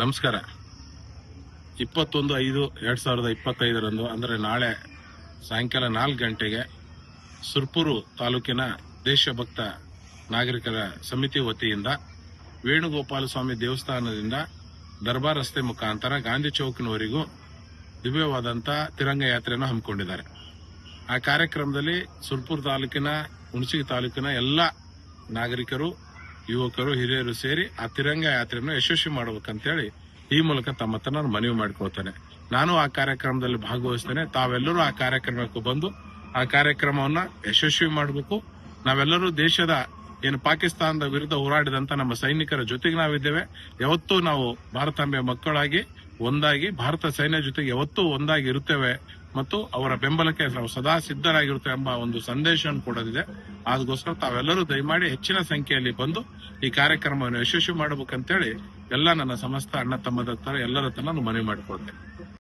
ನಮಸ್ಕಾರ. ಇಪ್ಪತ್ತೊಂದು ಐದು ಎರಡು ಸಾವಿರದ ಇಪ್ಪತ್ತೈದರಂದು, ಅಂದರೆ ನಾಳೆ ಸಾಯಂಕಾಲ ನಾಲ್ಕು ಗಂಟೆಗೆ ಸುರ್ಪುರು ತಾಲೂಕಿನ ದೇಶಭಕ್ತ ನಾಗರಿಕರ ಸಮಿತಿ ವತಿಯಿಂದ ವೇಣುಗೋಪಾಲ ಸ್ವಾಮಿ ದೇವಸ್ಥಾನದಿಂದ ದರ್ಬಾರ್ ರಸ್ತೆ ಮುಖಾಂತರ ಗಾಂಧಿ ಚೌಕ್ನವರೆಗೂ ದಿವ್ಯವಾದಂಥ ತಿರಂಗ ಯಾತ್ರೆಯನ್ನು ಹಮ್ಮಿಕೊಂಡಿದ್ದಾರೆ. ಆ ಕಾರ್ಯಕ್ರಮದಲ್ಲಿ ಸುರ್ಪುರ್ ತಾಲೂಕಿನ, ಹುಣಸಿಗೆ ತಾಲೂಕಿನ ಎಲ್ಲ ನಾಗರಿಕರು ಯುವಕರು, ಹಿರಿಯರು ಸೇರಿ ಆ ತಿರಂಗ ಯಾತ್ರೆಯನ್ನು ಯಶಸ್ವಿ ಮಾಡಬೇಕಂತೇಳಿ ಈ ಮೂಲಕ ತಮ್ಮ ಹತ್ರ ನಾನು ಮನವಿ ಮಾಡಿಕೊಳ್ತೇನೆ. ನಾನು ಆ ಕಾರ್ಯಕ್ರಮದಲ್ಲಿ ಭಾಗವಹಿಸ್ತೇನೆ. ತಾವೆಲ್ಲರೂ ಆ ಕಾರ್ಯಕ್ರಮಕ್ಕೆ ಬಂದು ಆ ಕಾರ್ಯಕ್ರಮವನ್ನ ಯಶಸ್ವಿ ಮಾಡಬೇಕು. ನಾವೆಲ್ಲರೂ ದೇಶದ, ಏನು ಪಾಕಿಸ್ತಾನದ ವಿರುದ್ಧ ಹೋರಾಡಿದಂತ ನಮ್ಮ ಸೈನಿಕರ ಜೊತೆಗೆ ನಾವಿದ್ದೇವೆ. ಯಾವತ್ತೂ ನಾವು ಭಾರತಾಂಬೆಯ ಮಕ್ಕಳಾಗಿ, ಒಂದಾಗಿ, ಭಾರತ ಸೈನ್ಯ ಜೊತೆಗೆ ಯಾವತ್ತೂ ಒಂದಾಗಿ ಇರುತ್ತೇವೆ ಮತ್ತು ಅವರ ಬೆಂಬಲಕ್ಕೆ ನಾವು ಸದಾ ಸಿದ್ಧರಾಗಿರುತ್ತೇವೆ ಎಂಬ ಒಂದು ಸಂದೇಶವನ್ನು ಕೊಡೋದಿದೆ. ಅದಕ್ಕೋಸ್ಕರ ತಾವೆಲ್ಲರೂ ದಯಮಾಡಿ ಹೆಚ್ಚಿನ ಸಂಖ್ಯೆಯಲ್ಲಿ ಬಂದು ಈ ಕಾರ್ಯಕ್ರಮವನ್ನು ಯಶಸ್ವಿ ಮಾಡಬೇಕಂತೇಳಿ ಎಲ್ಲ ನನ್ನ ಸಮಸ್ತ ಅಣ್ಣ ತಮ್ಮದ ಎಲ್ಲರ ಹತ್ರ ನಾನು ಮನವಿ ಮಾಡಿಕೊಳ್ತೇನೆ.